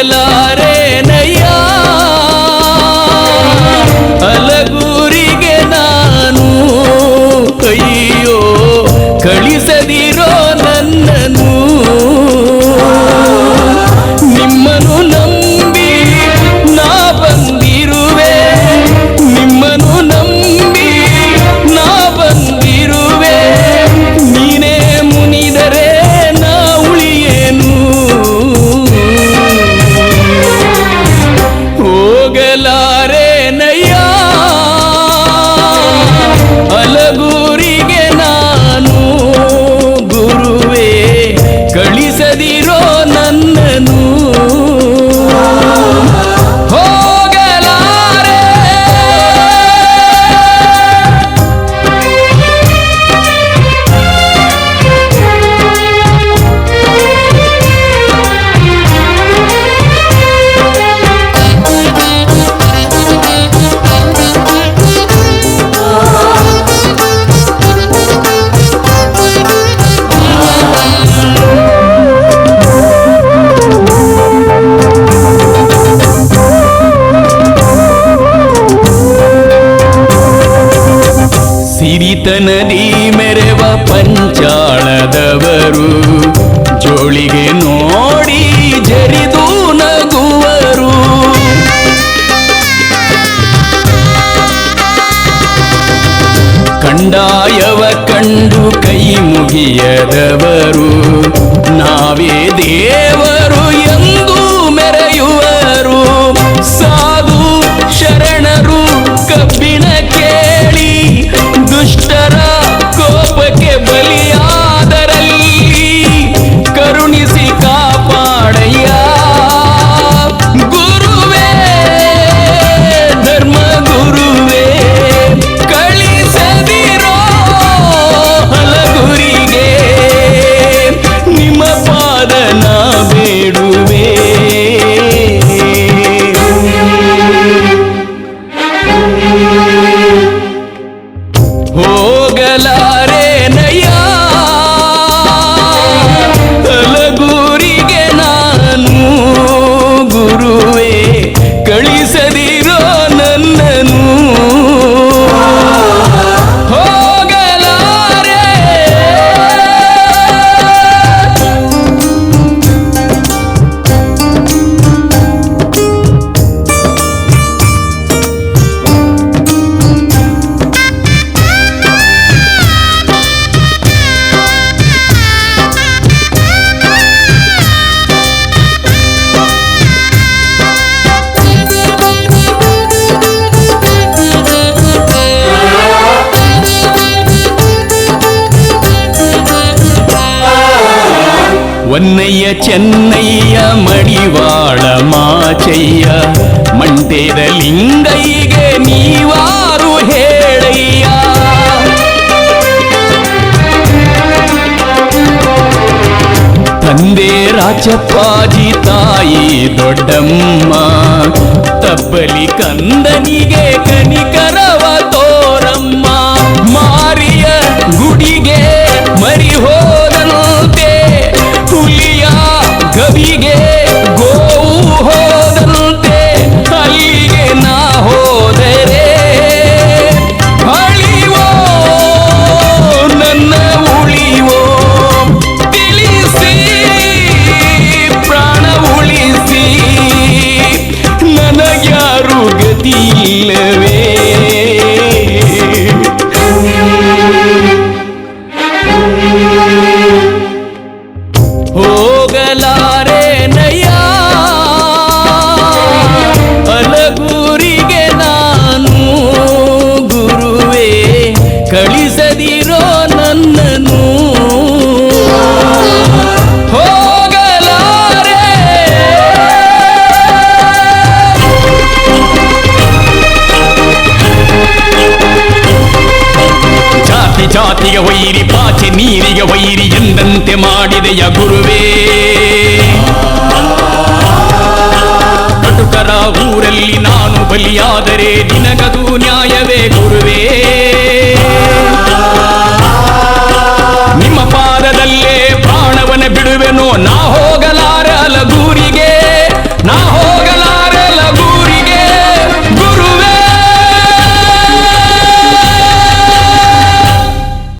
বেলা ಸಿರಿತನದಿ ಮೆರೆವ ಪಂಚಾಳದವರು ಜೋಳಿಗೆ ನೋಡಿ ಜರಿದು ನಗುವರು. ಕಂಡಾಯವ ಕಂಡು ಕೈ ಮುಗಿಯದವರು ಚೆನ್ನಯ್ಯ ಮಡಿವಾಳ ಮಾಚಯ್ಯ ಮಂಟೇದ ಲಿಂಗಯ್ಯಗೆ ನೀವಾರು ಹೇಳಯ್ಯ. ತಂದೆ ರಾಜಪ್ಪಾಜಿ ತಾಯಿ ದೊಡ್ಡಮ್ಮ ತಬ್ಬಲಿ ಕಂದನಿಗೆ ಕನಿಕರವ ಪಾಚಿಗೆ ಒಯ್ಯಿರಿ, ಪಾಚಿ ನೀರಿಗೆ ಒಯ್ಯಿರಿ ಎಂದಂತೆ ಮಾಡಿದೆಯ ಗುರುವೇ. ಕಟುಕರ ಊರಲ್ಲಿ ನಾನು ಬಲಿಯಾದರೆ ನಿನಗದು ನ್ಯಾಯವೇ ಗುರುವೇ. ನಿಮ್ಮ ಪಾದದಲ್ಲೇ ಪ್ರಾಣವನ ಬಿಡುವೆನೋ ನಾಹೋ